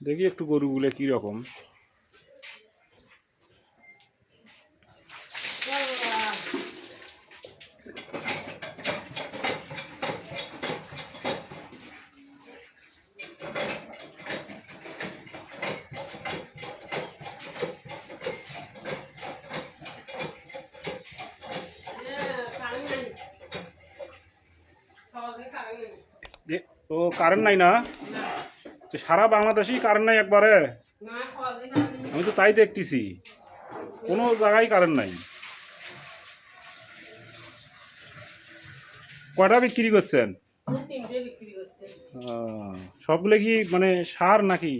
দেখি একটু গরুগুলো কি রকম। ও কারেন্ট নাই না। তো সারা বাংলাদেশেই কারেন্ট নাই একবারে। আমি তো তাই দেখতেছি। কোনো জায়গায় কারেন্ট নাই। কয়টা বিক্রি করছেন? সবগুলো কি মানে সার নাকি?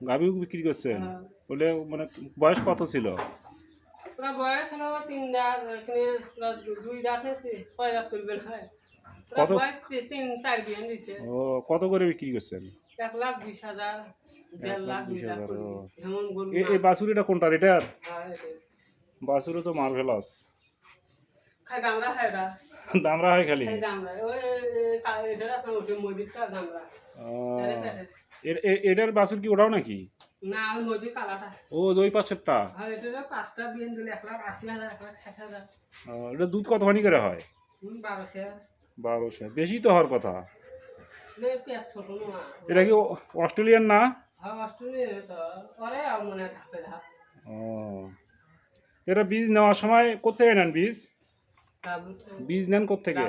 গাভিও বিক্রি করছেন? হ্যাঁ। বলে মানে বয়স কত ছিল? বয়স হলো তিন দুই হয় কত? তিন চার বিয়ান ও কত করে বিক্রি করছেন? এক লাখ বিশ হাজার দেড় লাখ দুই হাজার, করে। ও। এমন গরু এ- এই না। বাছুরিটা কোনটা এটার? হ্যাঁ, তো মার্ভেলাস। খাই দামরা খাই দা দামরা হয় খালি? এটার বাছুর কি ওটাও নাকি? না ওই নদী কালাটা ও ওই পাশেরটা? আর এটার পাঁচটা বিয়ান দিলে এক লাখ আশি হাজার এক লাখ ষাট হাজার। এটা দুধ কতখানি করে হয়? বারোশো। বারোশো বেশি তো হওয়ার কথা। এটা কি অস্ট্রেলিয়ান না? হ্যাঁ ও। এটা বীজ নেওয়ার সময় কোথেকে নেন বীজ? বীজ নেন কোথেকে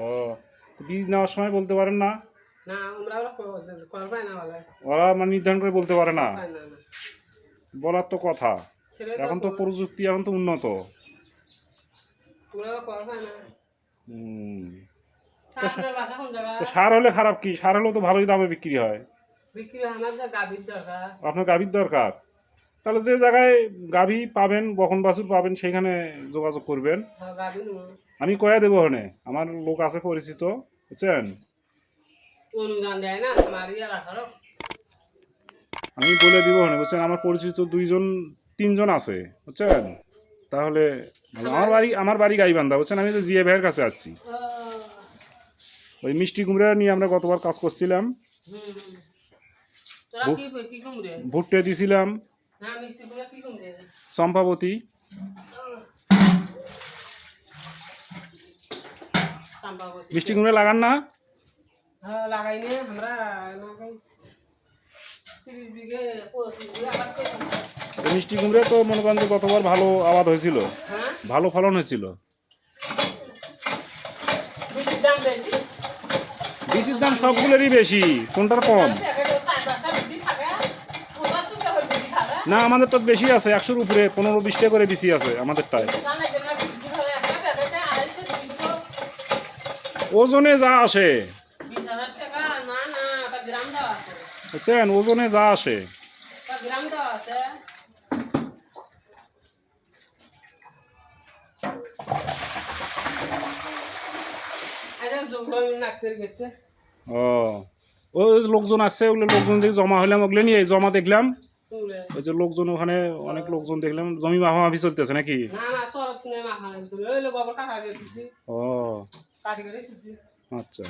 ও বীজ নেওয়ার সময় বলতে পারেন না? ওরা মানে নির্ধারণ করে বলতে পারে না? বলার তো কথা। এখন তো প্রযুক্তি এখন তো উন্নত। সার হলে খারাপ কি? সার হলেও তো ভালোই দামে বিক্রি হয়। আপনার গাভীর দরকার। তাহলে যে জায়গায় গাভী পাবেন বখন বাছুর পাবেন সেখানে যোগাযোগ করবেন। হ্যাঁ আমি কয়া দেবো ওখানে? আমার লোক আছে পরিচিত বুঝছেন? আমি বলে দিব ওখানে বুঝছেন? আমার পরিচিত দুইজন তিনজন আছে বুঝছেন? তাহলে আমার বাড়ি আমার বাড়ি গাইবান্ধা বুঝছেন? আমি তো জিএ ভাইয়ের কাছে আছি ওই মিষ্টি কুমড়া নিয়ে আমরা গতবার কাজ করছিলাম। ভুট্টে দিছিলাম। না মিষ্টি কুমড়া চম্পাবতী। মিষ্টি কুমড়া লাগান না। হ্যাঁ লাগাই নে আমরা মিষ্টি কুমড়া তো মনে করেন যে গতবার ভালো আবাদ হয়েছিল। হ্যাঁ? ভালো ফলন হয়েছিল। বেশি? দাম সবগুলোরই বেশি কোনটার কম? না আমাদের তো বেশি আছে একশোর উপরে পনেরো বিশটা করে বেশি আছে আমাদেরটায়। ওজনে যা আসে। বুঝছেন? ওজনে যা আসে। ও। ওই লোকজন আছে ওগুলো লোকজন দেখে জমা হলাম ওগুলো নিয়ে জমা দেখলাম। ওই যে লোকজন ওখানে অনেক লোকজন দেখলাম জমি মাফামাফি চলতেছে নাকি? ও। আচ্ছা।